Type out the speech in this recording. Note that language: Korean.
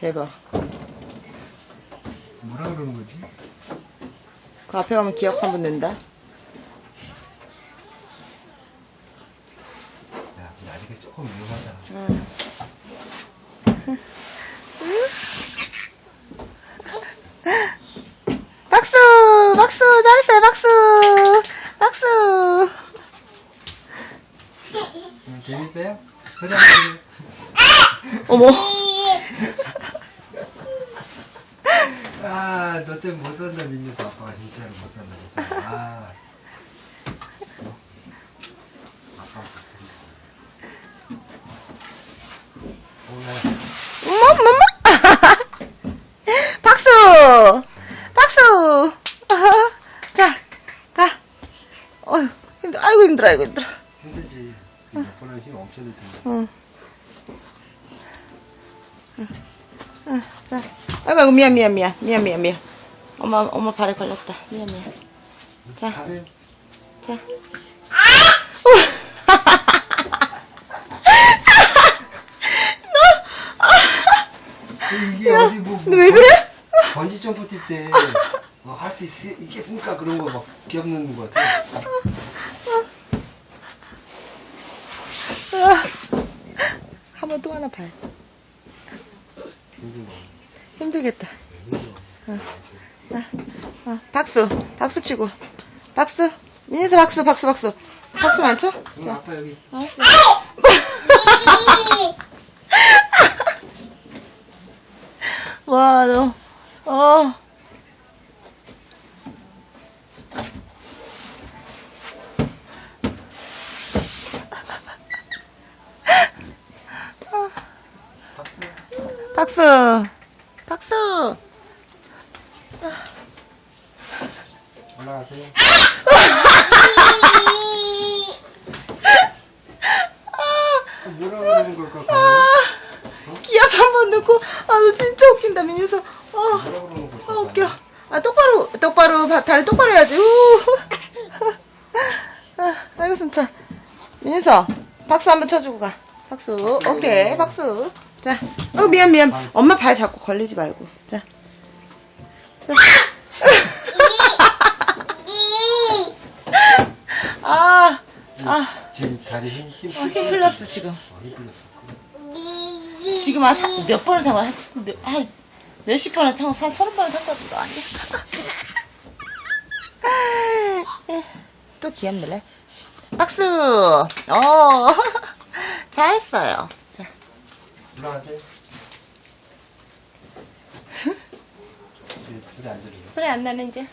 대박. 뭐라 그러는 거지? 그 앞에 가면 기억 한번 낸다. 야, 근데 아직은 조금 위험하다. 응. 박수! 박수! 잘했어요, 박수! 박수! 응, 재밌어요? 번. 어머. 아, 너 때문에 못 산다, 민유도 아빠가 진짜로 못 산다. 아. 어? 아빠가 못 산다. 오늘 엄마, 엄마, 엄마! 박수! 박수! 자, 가. 어휴, 힘들어. 아이고, 힘들어, 아이고, 힘들어. 힘들지. 몇 번은 힘 엄청 들 텐데. 응. 응. 응. 자. 아이고, 아이고, 미안, 미안, 미안. 미안, 미안, 미안. 엄마, 엄마 발에 걸렸다. 미안, 미안. 자. 자. 이게 야, 어디 뭐, 너 왜 그래? 번지 점프 뛸때 뭐할수 있겠습니까? 그런 거 막 기억나는 것 같아. 한 번 또 하나 봐요. 힘들겠다. 힘들어. 응. 자, 어, 박수. 박수 치고. 박수. 민희서 박수, 박수, 박수. 박수 많죠? 응, 자. 아빠 여기. 알았어. 와, 너, 어. 박수. 박수. 올라가세요. 아, 뭐라 그러는 걸까? 아? 기합 한 번 넣고, 아, 너 진짜 웃긴다, 민유서. 아, 뭐라 그러는 걸까? 아, 웃겨. 아, 똑바로, 똑바로, 바- 다리 똑바로 해야지. 우. 아, 아이고, 진짜. 민유서, 박수 한번 쳐주고 가. 박수. 오케이, 박수. 자. 어, 미안, 미안. 엄마 발 잡고 걸리지 말고. 자. 자. 아, 아. 지금 다리 힘, 힘, 어, 힘 풀렸어, 지금. 어, 힘. 지금 한, 사- 몇 번을 타고, 한, 몇, 한, 몇십 번을 타고, 한 서른 번을 탄 것도 아니야. 또 귀엽네. 박수! 어, 잘했어요. 자, 올라가세요. 이제 둘이 안 들려. 소리 안 나네, 이제.